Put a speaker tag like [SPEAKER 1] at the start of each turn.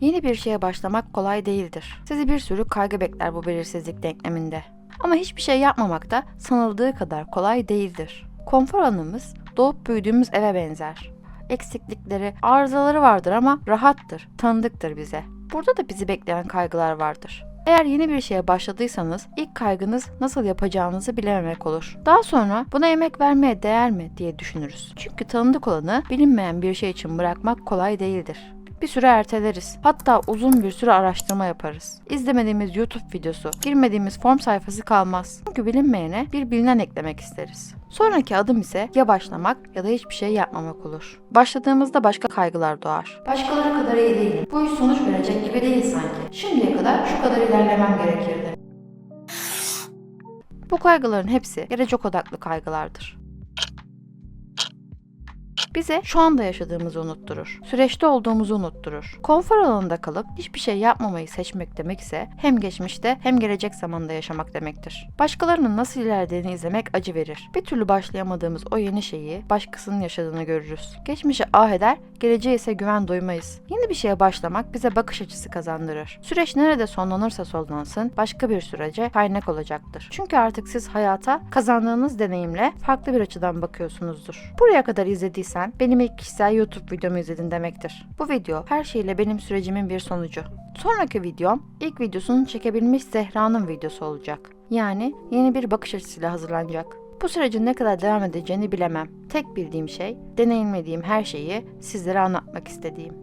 [SPEAKER 1] Yeni bir şeye başlamak kolay değildir. Sizi bir sürü kaygı bekler bu belirsizlik denkleminde. Ama hiçbir şey yapmamak da sanıldığı kadar kolay değildir. Konfor alanımız doğup büyüdüğümüz eve benzer. Eksiklikleri, arızaları vardır ama rahattır, tanıdıktır bize. Burada da bizi bekleyen kaygılar vardır. Eğer yeni bir şeye başladıysanız ilk kaygınız nasıl yapacağınızı bilememek olur. Daha sonra buna emek vermeye değer mi diye düşünürüz. Çünkü tanıdık olanı bilinmeyen bir şey için bırakmak kolay değildir. Bir süre erteleriz. Hatta uzun bir süre araştırma yaparız. İzlemediğimiz YouTube videosu, girmediğimiz form sayfası kalmaz. Çünkü bilinmeyene bir bilinen eklemek isteriz. Sonraki adım ise ya başlamak ya da hiçbir şey yapmamak olur. Başladığımızda başka kaygılar doğar. Başkaları kadar iyi değilim. Bu iş sonuç verecek gibi değil sanki. Şimdiye kadar şu kadar ilerlemem gerekirdi. Bu kaygıların hepsi gelecek odaklı kaygılardır. Bize şu anda yaşadığımızı unutturur. Süreçte olduğumuzu unutturur. Konfor alanında kalıp hiçbir şey yapmamayı seçmek demek ise hem geçmişte hem gelecek zamanda yaşamak demektir. Başkalarının nasıl ilerlediğini izlemek acı verir. Bir türlü başlayamadığımız o yeni şeyi başkasının yaşadığını görürüz. Geçmişe ah eder, geleceğe ise güven duymayız. Yeni bir şeye başlamak bize bakış açısı kazandırır. Süreç nerede sonlanırsa sonlansın başka bir sürece kaynak olacaktır. Çünkü artık siz hayata kazandığınız deneyimle farklı bir açıdan bakıyorsunuzdur. Buraya kadar izlediysen benim ilk kişisel YouTube videomu izledin demektir. Bu video her şeyle benim sürecimin bir sonucu. Sonraki videom ilk videosunu çekebilmiş Zehra'nın videosu olacak. Yani yeni bir bakış açısıyla hazırlanacak. Bu sürecin ne kadar devam edeceğini bilemem. Tek bildiğim şey, deneyimlediğim her şeyi sizlere anlatmak istediğim.